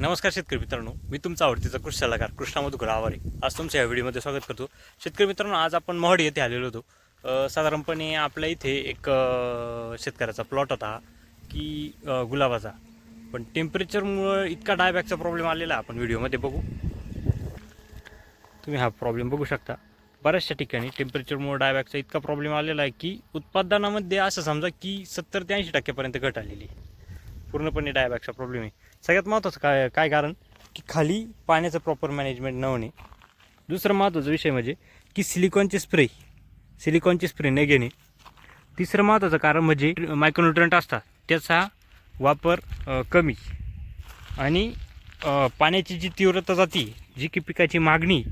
नमस्कार शेतकरी मित्रांनो मी तुमचा आवडतीचा कृषी सल्लागार कृष्णा मधुकर आवारे. आज तुमच्या या व्हिडिओमध्ये स्वागत करतो. शेतकरी मित्रांनो आज आपण महाड येथे आलेलो होतो. साधारणपणे आपल्या इथे एक शेतकऱ्याचा प्लॉट होता की गुलाबाचा. पण टेम्परेचरमुळं इतका डायबॅकचा प्रॉब्लेम आलेला आपण व्हिडिओमध्ये बघू. तुम्ही हा प्रॉब्लेम बघू शकता. बऱ्याचशा ठिकाणी टेम्परेचरमुळे डायबॅकचा इतका प्रॉब्लेम आलेला आहे की उत्पादनामध्ये असं समजा की सत्तर ते ऐंशी टक्क्यापर्यंत घट आलेली आहे. पूर्णपणे डायबॅकचा प्रॉब्लेम आहे. सगळ्यात महत्त्वाचं काय काय कारण? की खाली पाण्याचं प्रॉपर मॅनेजमेंट न होणे. दुसरं महत्त्वाचा विषय म्हणजे की सिलिकॉनचे स्प्रे सिलिकॉनचे स्प्रे न घेणे. तिसरं महत्त्वाचं कारण म्हणजे मायक्रोन्युट्रंट असतात त्याचा वापर कमी. आणि पाण्याची जी तीव्रता जाती जी की पिकाची मागणी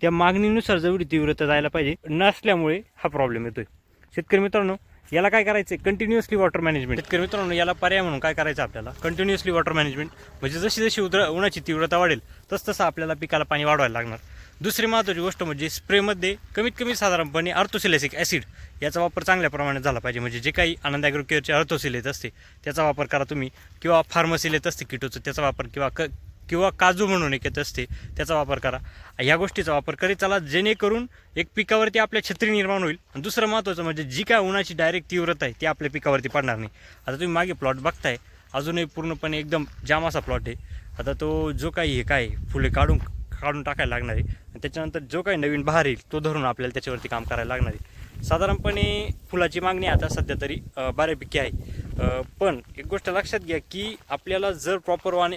त्या मागणीनुसार जेवढी तीव्रता जायला पाहिजे नसल्यामुळे हा प्रॉब्लेम येतो आहे शेतकरी मित्रांनो याला काय करायचं आहे कंटिन्युअसली वॉटर मॅनेजमेंट शेतकरी मित्रांनो याला पर्याय म्हणून काय करायचं आपल्याला? कंटिन्युअसली वॉटर मॅनेजमेंट म्हणजे जशी जशी उद्र उन्हाची तीव्रता वाढेल तस तसं आपल्याला पिकाला पाणी वाढवायला लागणार. दुसरी महत्त्वाची गोष्ट म्हणजे स्प्रेमध्ये कमीत कमी साधारणपणे अर्थोसिलेसिक ॲसिड याचा वापर चांगल्या प्रमाणात झाला पाहिजे. म्हणजे जे काही आनंद ॲग्रोकेअरचे अर्थोसिल येत असते त्याचा वापर करा तुम्ही. किंवा फार्मसिल येत असते किटोचं त्याचा वापर किंवा क किंवा काजू म्हणून एक येत असते त्याचा वापर करा. ह्या गोष्टीचा वापर करीत चला जेणेकरून एक पिकावरती आपल्या छत्री निर्माण होईल. आणि दुसरं महत्त्वाचं म्हणजे जी काय उन्हाची डायरेक्ट तीव्रता आहे ती आपल्या पिकावरती पडणार नाही. आता तुम्ही मागे प्लॉट बघताय अजूनही पूर्णपणे एकदम जाम असा प्लॉट आहे. आता तो जो काही हे काय फुले काढून काढून टाकायला लागणार आहे. आणि त्याच्यानंतर जो काही नवीन बहार येईल तो धरून आपल्याला त्याच्यावरती काम करायला लागणार आहे. साधारणपणे फुलाची मागणी आता सध्या तरी बऱ्यापैकी आहे. पण एक गोष्ट लक्षात घ्या की आपल्याला जर प्रॉपर वाणी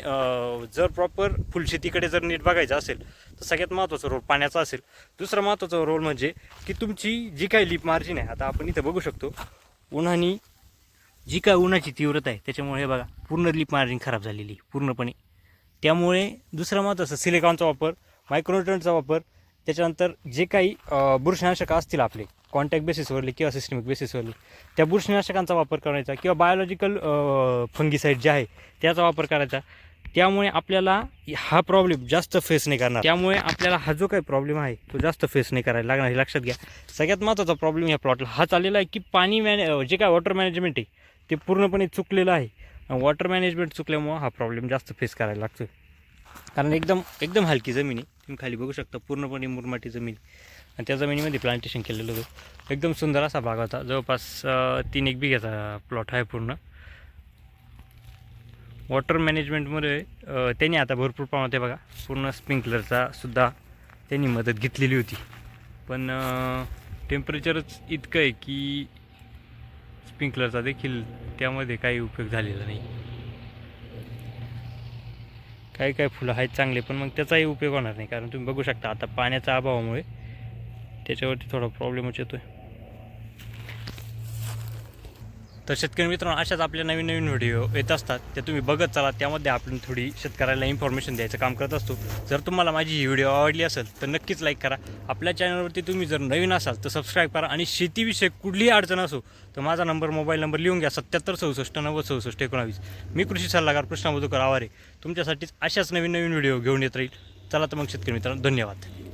जर प्रॉपर फुलशेतीकडे जर नीट बघायचं असेल तर सगळ्यात महत्त्वाचा रोल पाण्याचा असेल. दुसरा महत्त्वाचा रोल म्हणजे की तुमची जी काही लीप मार्जिन आहे आता आपण इथं बघू शकतो उन्हानी जी काय उन्हाची तीव्रता आहे त्याच्यामुळे हे बघा पूर्ण लीप मार्जिन खराब झालेली आहे, पूर्णपणे. त्यामुळे दुसरं महत्त्वाचं सिलिकॉनचा वापर मायक्रोन्युट्रंटचा वापर त्याच्यानंतर जे काही बुरशनाशक असतील आपले कॉन्टॅक्ट बेसिसवरले किंवा सिस्टमिक बेसिसवरले त्या बुरशीनाशकांचा वापर करायचा किंवा बायोलॉजिकल फंगीसाईड जे आहे त्याचा वापर करायचा. त्यामुळे आपल्याला हा प्रॉब्लेम जास्त फेस नाही करणार. त्यामुळे आपल्याला हा जो काही प्रॉब्लेम आहे तो जास्त फेस नाही करायला लागणार हे लक्षात घ्या. सगळ्यात महत्त्वाचा प्रॉब्लेम या प्लॉटला हा चाललेला आहे की पाणी मॅने जे काय वॉटर मॅनेजमेंट आहे ते पूर्णपणे चुकलेलं आहे. वॉटर मॅनेजमेंट चुकल्यामुळं हा प्रॉब्लेम जास्त फेस करायला लागतो कारण एकदम एकदम हलकी जमीन आहे. तुम्ही खाली बघू शकता पूर्णपणे मुरमाटी जमीन आणि त्या जमिनीमध्ये प्लांटेशन केलेलं होतं. एकदम सुंदर असा भाग होता. जवळपास तीन एक बिघ्याचा प्लॉट आहे पूर्ण. वॉटर मॅनेजमेंटमध्ये त्यांनी आता भरपूर प्रमाणात आहे बघा पूर्ण स्प्रिंकलरचा सुद्धा त्यांनी मदत घेतलेली होती. पण टेम्परेचरच इतकं आहे की स्प्रिंकलरचा देखील त्यामध्ये काही उपयोग झालेला नाही. काही काही फुलं आहेत चांगले पण मग त्याचाही उपयोग होणार नाही. कारण तुम्ही बघू शकता आता पाण्याच्या अभावामुळे त्याच्यावरती थोडा प्रॉब्लेमच येतो आहे तर शेतकरी मित्रांनो अशाच आपल्या नवीन नवीन व्हिडिओ येत असतात ते तुम्ही बघत चला त्यामध्ये आपण थोडी शेतकऱ्याला इन्फॉर्मेशन द्यायचं काम करत असतो. जर तुम्हाला माझी ही व्हिडिओ आवडली असेल तर नक्कीच लाईक करा. आपल्या चॅनलवरती तुम्ही जर नवीन असाल तर सबस्क्राईब करा. आणि शेतीविषयक कुठलीही अडचण असो तर माझा नंबर मोबाईल नंबर लिहून घ्या. सत्याहत्तर चौसष्ट नव्वद चौसष्ट एकोणावीस. मी कृषी सल्लागार कृष्णा मधुकर आवारे. तुमच्यासाठीच अशाच नवीन नवीन व्हिडिओ घेऊन येत राहील. चला तर मग शेतकरी मित्रांनो धन्यवाद.